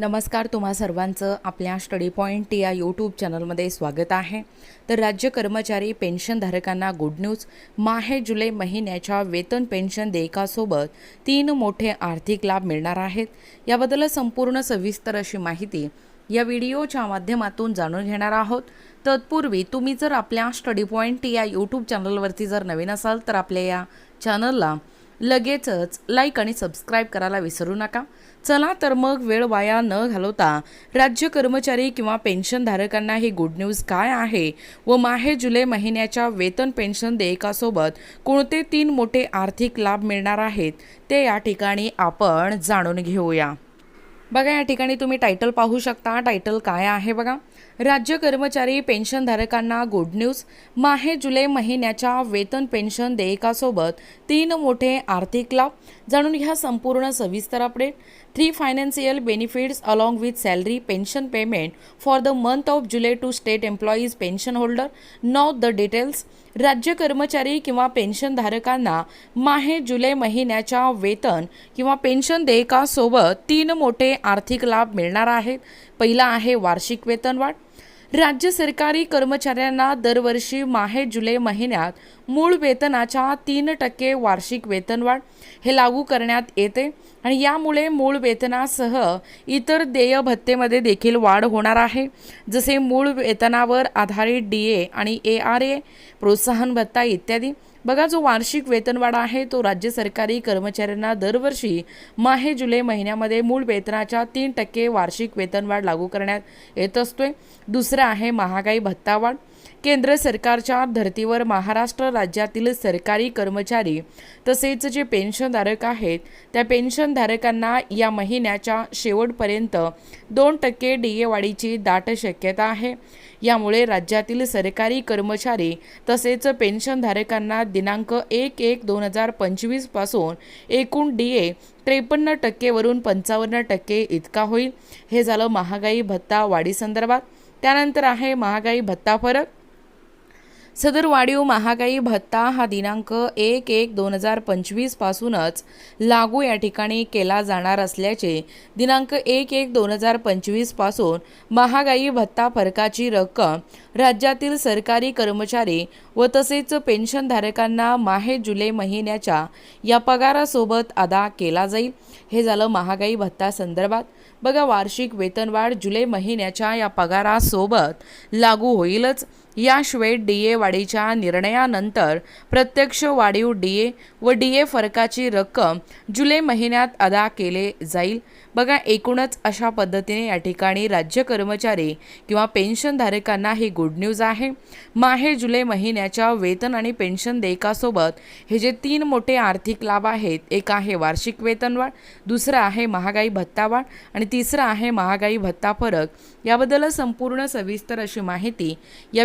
नमस्कार तुम्हा सर्वांचं आपल्या स्टडी पॉईंट या यूट्यूब चॅनलमध्ये स्वागत आहे. तर राज्य कर्मचारी पेन्शनधारकांना गुड न्यूज. माहे जुलै महिन्याच्या वेतन पेन्शन देयकासोबत तीन मोठे आर्थिक लाभ मिळणार आहेत. याबद्दल संपूर्ण सविस्तर अशी माहिती या व्हिडिओच्या माध्यमातून जाणून घेणार आहोत. तत्पूर्वी तुम्ही जर आपल्या स्टडी पॉईंट या यूट्यूब चॅनलवरती जर नवीन असाल तर आपल्या या चॅनलला लगेचच लाईक आणि सबस्क्राईब करायला विसरू नका. चला तर मग वेळ वाया न घालवता राज्य कर्मचारी किंवा पेन्शनधारकांना ही गुड न्यूज काय आहे व माहे जुलै महिन्याच्या वेतन पेन्शन देयकासोबत कोणते तीन मोठे आर्थिक लाभ मिळणार आहेत ते या ठिकाणी आपण जाणून घेऊया. बघा या ठिकाणी तुम्ही टायटल पाहू शकता. टायटल काय आहे बघा? राज्य कर्मचारी पेन्शनधारकांना गुड न्यूज माहे जुलै महिन्याच्या वेतन पेन्शन देयकासोबत तीन मोठे आर्थिक लाभ. जाणून घ्या संपूर्ण सविस्तर update three financial benefits along with salary pension payment for the month of July to state employees pension holder not the details राज्य कर्मचारी किंवा पेन्शनधारकांना माहे जुलै महिन्याच्या वेतन किंवा पेन्शन देयकासोबत तीन मोठे आर्थिक लाभ मिळणार आहेत. पहिला आहे वार्षिक वेतनवाढ. राज्य सरकारी कर्मचाऱ्यांना दरवर्षी माहे जुलै महिन्यात मूळ वेतनाच्या तीन टक्के वार्षिक वेतनवाढ. हे लागू करण्यात येते आणि यामुळे मूळ वेतनासह इतर देय भत्तेमध्ये देखील वाढ होणार आहे. जसे मूळ वेतनावर आधारित डी ए आणि ए आर ए प्रोत्साहन भत्ता इत्यादी. बघा जो वार्षिक वेतनवाढ आहे तो राज्य सरकारी कर्मचाऱ्यांना दरवर्षी माहे जुलै महिन्यामध्ये मूळ वेतनाच्या तीन टक्के वार्षिक वेतनवाढ लागू करण्यात येत असतोय. दुसरं आहे महागाई भत्तावाढ. केंद्र सरकारच्या धर्तीवर महाराष्ट्र राज्यातील सरकारी कर्मचारी तसेच जे पेन्शनधारक आहेत त्या पेन्शनधारकांना या महिन्याच्या शेवटपर्यंत दोन टक्के डी ए वाढीची दाट शक्यता आहे. यामुळे राज्यातील सरकारी कर्मचारी तसेच पेन्शनधारकांना दिनांक एक एक दोन हजार पंचवीसपासून एकूण डी ए त्रेपन्न टक्केवरून पंचावन्न टक्के इतका होईल. हे झालं महागाई भत्ता वाढीसंदर्भात त्यानंतर आहे महागाई भत्ता फरक. सदर वाढीव महागाई भत्ता हा दिनांक एक एक दोन हजार पंचवीसपासूनच लागू या ठिकाणी केला जाणार असल्याचे दिनांक एक एक दोन हजार पंचवीसपासून महागाई भत्ता फरकाची रक्कम राज्यातील सरकारी कर्मचारी व तसेच पेन्शनधारकांना माहे जुलै महिन्याच्या या पगारासोबत अदा केला जाईल. हे झालं महागाई भत्ता संदर्भात. बघा वार्षिक वेतनवाढ जुलै महिन्याच्या या पगारासोबत लागू होईलच. याशिवाय डी ए वाढीच्या निर्णयानंतर प्रत्यक्ष वाढीव डी ए व डी ए फरकाची रक्कम जुलै महिन्यात अदा केले जाईल. बघा एकूणच अशा पद्धतीने या ठिकाणी राज्य कर्मचारी किंवा पेन्शनधारकांना ही गुड न्यूज आहे. माहे जुलै महिन्याच्या वेतन आणि पेन्शन देयकासोबत हे जे तीन मोठे आर्थिक लाभ आहेत एक आहे वार्षिक वेतनवाढ दुसरं आहे महागाई भत्ता वाढ आणि तिसरं आहे महागाई भत्ता फरक. याबद्दल संपूर्ण सविस्तर अशी माहिती या